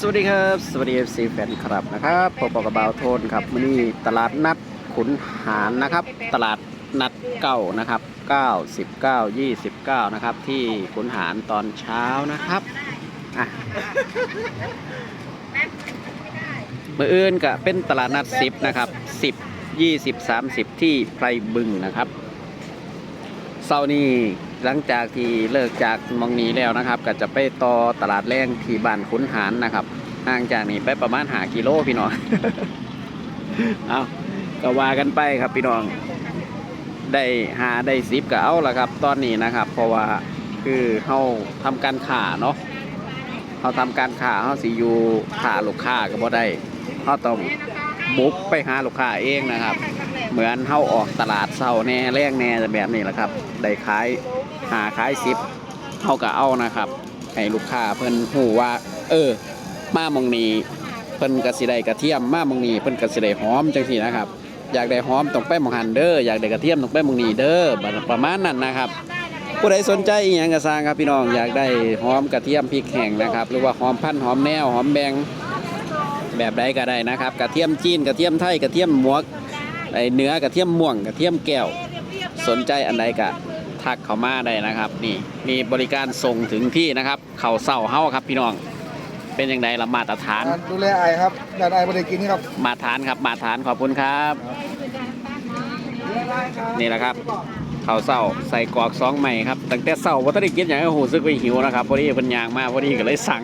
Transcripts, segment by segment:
สวัสดีครับ สวัสดีเอฟซีแฟนคลับนะครับพบกับบ่าวโทนครับมนี้ตลาดนัดขุนหารนะครับ ตลาดนัดเก้านะครับ9 19 29นะครับ ที่ขุนหารตอนเช้านะครับอะมื่ออื่นก็เป็นตลาดนัด10นะครับ10 20 30ที่ไพรบึงนะครับเสาร์นี้ หลังจากที่เลิกจากมองนี้แล้วนะครับ ก็จะไปต่อตลาดแรงที่บ้านขุนหารนะครับห่างจากนี้ไปประมาณหากิโลพี่น้องเอาก็ว่ากันไปครับพี่น้อง ได้หาได้ซิปก็เอาละครับ ตอนนี้นะครับ เพราะว่าคือเขาทำการข่าเนาะเขาทำการข่าเขาสิอยู่ข่าลูกค้าก็บ่ได้เขาต้องบุกไปหาลูกค้าเองนะครับ เหมือนเขาออกตลาดเศร้าแน่แรงแน่แบบนี้แหละครับ ได้ขาย หาขายซิปเขาก็เอานะครับให้ลูกค้าเพิ่นหูว่า เออ มามองนี้เพิ่นกระสิได้กระเทียมมามองนี้เพิ่นกระสิได้หอมจังซี่นะครับ อยากได้หอมต้องไปหมองหันเด้ออยากได้กระเทียมต้องไปมองนี้เด้อประมาณนั้นนะครับผู้ใดสนใจอีหยังก็สร้างครับพี่น้องอยากได้หอมกระเทียมพริกแห้งนะครับ หรือว่าหอมพันหอมแนวหอมแบงแบบใดก็ได้นะครับ กระเทียมจีนกระเทียมไทยกระเทียมหมวกไอเนื้อกระเทียมม่วงกระเทียมแก้ว สนใจอันใดก็ ทักเข้ามาได้นะครับ นี่มีบริการส่งถึงที่นะครับ เขาเศร้าเฮ้าครับพี่น้อง เป็นอย่างไรละมาตรฐาน ดูแลไอครับอยากได้ไม่ได้กินครับ มาตรฐานครับมาตรฐานขอบคุณครับนี่แหละครับเขาวเศร้าใส่กรอกสองใหม่ครับตั้งแต่เศร้าวัตถุกินอย่างโอ้โหซึกไปหิวนะครับพอดีเพิ่นยางมาพอดีก็เลยสั่ง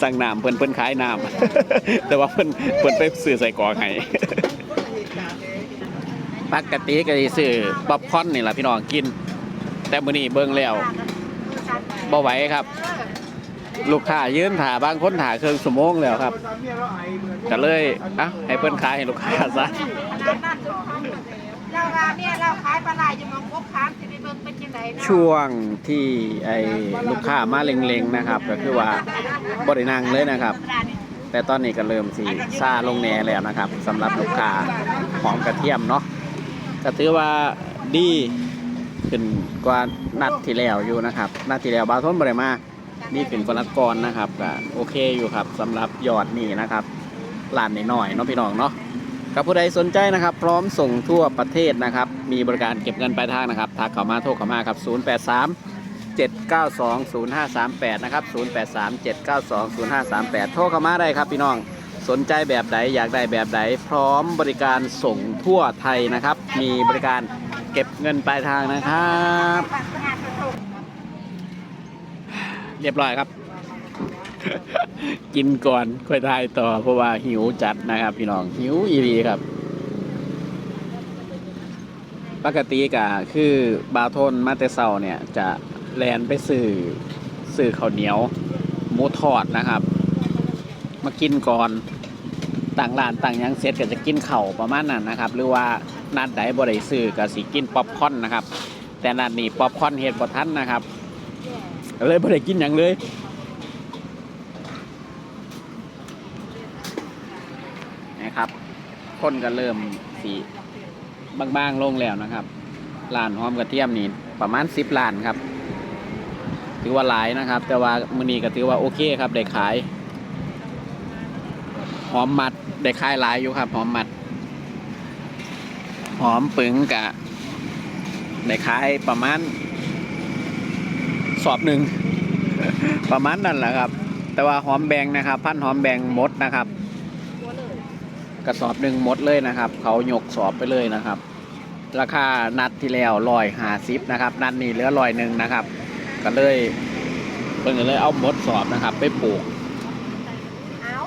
สั่งน้ำเพิ่นเพิ่นขายน้ำแต่ว่าเพิ่นเพิ่นไปซื้อใส่กรอกให้ ปกติก็สิซื้อป๊อปคอร์นนี่แหละพี่น้องกิน แต่มื้อนี้เบิ่งแล้วบ่ไหวครับ ลูกค้ายืนถ่าบางคนถ่าเครื่องสมงแล้วครับก็เลยอะให้เพิ่นขายให้ลูกค้าซะเราว่าเนี่ยเราขายปลาไหลจะมองพบค้างสิไปเบิ่งเป็นยังไงเนาะช่วงที่ไอ้ลูกค้ามาเล็งๆนะครับ ก็คือว่าบรินังเลยนะครับ แต่ตอนนี้ก็เริ่มสีซาลงแหน่แล้วนะครับสำหรับลูกค้าหอมกระเทียมเนาะ ก็ถือว่าดีขึ้นกว่านัดที่แล้วอยู่นะครับ นัดที่แล้วบาทนบริมาดีขึ้นกว่านัดก่อนนะครับก็โอเคอยู่ครับสำหรับยอดนี่นะครับร้านน้อยๆเนาะพี่น้องเนาะกับผู้ใดสนใจนะครับ พร้อมส่งทั่วประเทศนะครับ มีบริการเก็บเงินปลายทางนะครับทักเข้ามาโทรเข้ามาครับ 083 792 0538 นะครับ 083 792 0538 โทรเข้ามาได้ครับพี่น้อง สนใจแบบใดอยากได้แบบใดพร้อมบริการส่งทั่วไทยนะครับ มีบริการเก็บเงินปลายทางนะครับ เรียบร้อยครับ กินก่อนค่อยทายต่อเพราะว่าหิวจัดนะครับ พี่น้องหิวอีรีครับ ปกติก็คือบาทนมาแต่เซาเนี่ย จะแลนไปสื่อสื่อข้าวเหนียวหมูทอดนะครับ มากินก่อน ต่างร้านต่างยังเสร็จก็จะกินเข่าประมาณนั้นนะครับ หรือว่านัดใดบ่ได้ซื้อก็สิกินป๊อปคอนนะครับ แต่นัดนี้ป๊อปคอนเฮ็ดบ่ทันนะครับเลยบ่ได้กินหยังเลยนะครับคนก็เริ่มสีบางๆลงแล้วนะครับร้านหอมกระเทียมนี่ประมาณสิบล้านครับ ถือว่าหลายนะครับ แต่ว่ามือนี้ก็ถือว่าโอเคครับได้ขาย หอมมัดได้ขายหลายอยู่ครับ หอมมัด หอมปึงกะได้ขายประมาณสอบหนึ่งประมาณนั่นแหละครับ แต่ว่าหอมแบงนะครับ พันหอมแบงมดนะครับ กระสอบหนึ่งมดเลยนะครับ เขายกสอบไปเลยนะครับ ราคานัดที่แล้วลอยหาซิปนะครับ นัดนี้เหลือลอยหนึ่งนะครับ ก็เลยเพิ่งเลยเอาหมดสอบนะครับ ไปปลูก เอา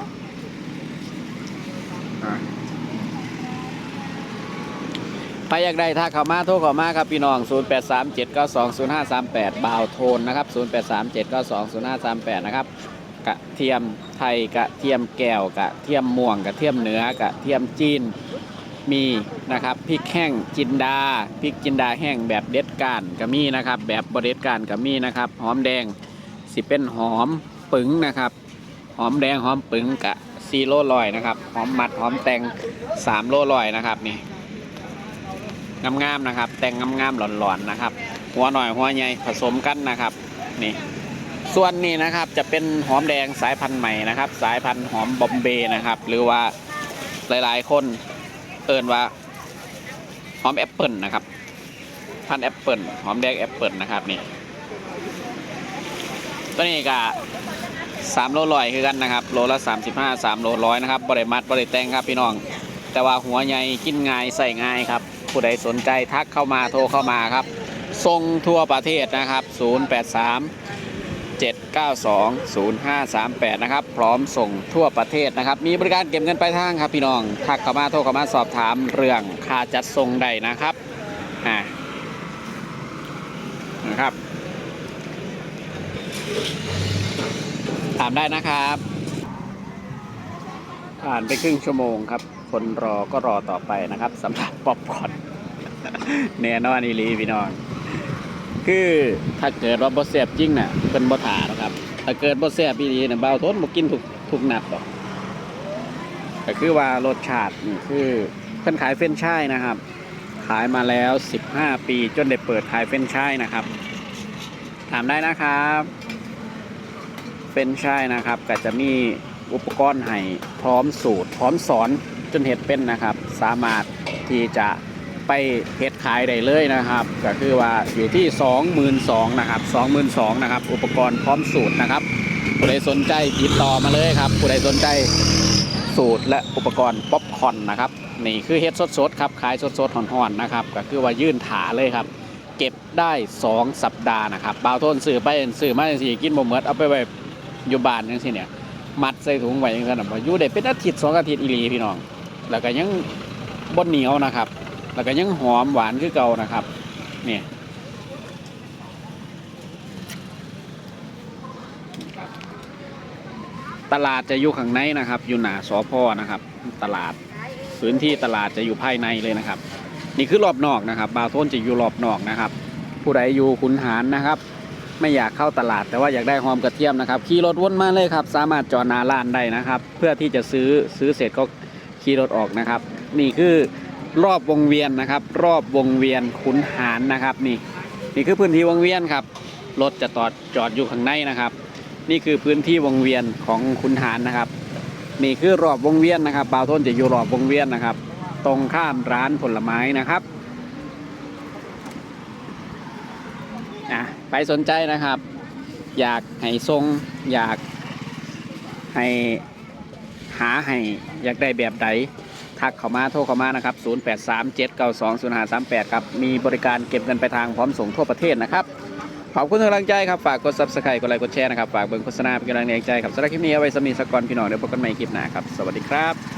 ไปอยากได้ถ้าเข้ามาโทรเข้ามาครับพี่น้อง 0 8 3 7 9 2 0 5 3 8 บ่าวโทนนะครับ 0 8 3 7 9 2 0 5 3 8 นะครับ กระเทียมไทยกระเทียมแก้วกระเทียมม่วงกระเทียมเนื้อกระเทียมจีนมีนะครับพริกแห้งจินดาพริกจินดาแห้งแบบเด็ดกานก็มีนะครับ แบบบเด็ดกานก็มีนะครับ หอมแดงสิเป็นหอมปึ๋งนะครับ หอมแดงหอมปึ๋งกะ ซีโร่ลอยนะครับหอมมัดหอมแตงสามโลลอยนะครับนี่งามๆนะครับ แต่งงามๆหลอนๆนะครับ หัวหน่อยหัวใหญ่ผสมกันนะครับนี่ส่วนนี้นะครับจะเป็นหอมแดงสายพันธุ์ใหม่นะครับ สายพันธุ์หอมบอมเบย์นะครับ หรือว่าหลายๆ คนเอินว่าหอมแอปเปิลนะครับ พันธุ์แอปเปิลหอมแดงแอปเปิลนะครับนี่ตัวนี้ก็ สามโลลอยคือกันนะครับ โลละ35 3โลร้อยนะครับบริมัดบริแตงครับพี่น้อง แต่ว่าหัวใหญ่กินง่ายใส่ง่ายครับ ผู้ใดสนใจทักเข้ามาโทรเข้ามาครับส่งทั่วประเทศนะครับ 083 792-0538 นะครับ พร้อมส่งทั่วประเทศนะครับ มีบริการเก็บเงินปลายทางครับพี่น้องทักเข้ามาโทรเข้ามาสอบถามเรื่องค่าจัดส่งได้นะครับอ่านะครับ ถามได้นะครับ ผ่านไปครึ่งชั่วโมงครับ คนรอก็รอต่อไปนะครับสำหรับป๊อปคอร์นแน่นอนอีลีพี่น้อง คือถ้าเกิดว่าบ่แซ่บจริงน่ะเป็นบ่ถาหรอกครับ ถ้าเกิดบ่แซ่บอีหลีน่ะเบาทนบ่กินทุกทุกหนัดหรอกก็คือว่ารสชาตินี่คือเพิ่นขายเฟรนช์ชายนะครับ ขายมาแล้ว 15 ปีจนได้เปิดขายเฟรนช์ชายนะครับ ถามได้นะครับ เฟนช์ชายนะครับก็จะมีอุปกรณ์ให้พร้อมสูตร พร้อมสอนจนเห็ดเป็นนะครับ สามารถที่จะไปเฮ็ดขายได้เลยนะครับ ก็คือว่าอยู่ที่ 22,000นะครับ22,000นะครับ อุปกรณ์พร้อมสูตรนะครับผู้ใดสนใจติดต่อมาเลยครับผู้ใดสนใจสูตรและอุปกรณ์ป๊อปคอนนะครับนี่คือเฮ็ดสดๆครับขายสดๆห่อนๆนะครับ ก็คือว่ายื่นถาเลยครับ เก็บได้ 2 สัปดาห์นะครับบาวโทนสื่อไปสื่อมาจังซี่กินบ่หมดเอาไปไว้ อยู่บ้านจังซี่เนี่ย มัดใส่ถุงไว้จังซั่นน่ะบ่อยู่ได้เป็นอาทิตย์สองอาทิตย์อีหลีพี่น้อง แล้วก็ยังบ่เหนียวนะครับ แล้วก็ยังหอมหวานคือเก่านะครับนี่ตลาดจะอยู่ข้างในนะครับ อยู่หน้าสพนะครับ ตลาดพื้นที่ตลาดจะอยู่ภายในเลยนะครับ นี่คือรอบนอกนะครับ บาโทนจะอยู่รอบนอกนะครับ ผู้ใดอยู่ขุนหารนะครับ ไม่อยากเข้าตลาด แต่ว่าอยากได้หอมกระเทียมนะครับขี่รถวนมาเลยครับ สามารถจอดหนาร้านได้นะครับ เพื่อที่จะซื้อซื้อเสร็จก็ขี่รถออกนะครับ นี่คือรอบวงเวียนนะครับ รอบวงเวียนขุนหารนะครับนี่นี่คือพื้นที่วงเวียนครับรถจะจอดจอดอยู่ข้างในนะครับ นี่คือพื้นที่วงเวียนของขุนหารนะครับ นี่คือรอบวงเวียนนะครับบาวต้นจะอยู่รอบวงเวียนนะครับ ตรงข้ามร้านผลไม้นะครับ อะ ไปสนใจนะครับ อยากให้ทรงอยากให้หาให้อยากได้แบบใดทักเข้ามาโทรเข้ามานะครับ 0837920538 ครับ มีบริการเก็บเงินไปลายทางพร้อมส่งทั่วประเทศนะครับ ขอบคุณกกำลังใจครับ ฝากกด subscribe กดไลค์กดแชร์นะครับ ฝากเบิ่งโฆษณาเป็นกำลังใจครับสำหรับคลิปนี้เอาไว้สมีสกกอนพี่น้องเดี๋ยวพบกันใหม่คลิปหน้าครับ สวัสดีครับ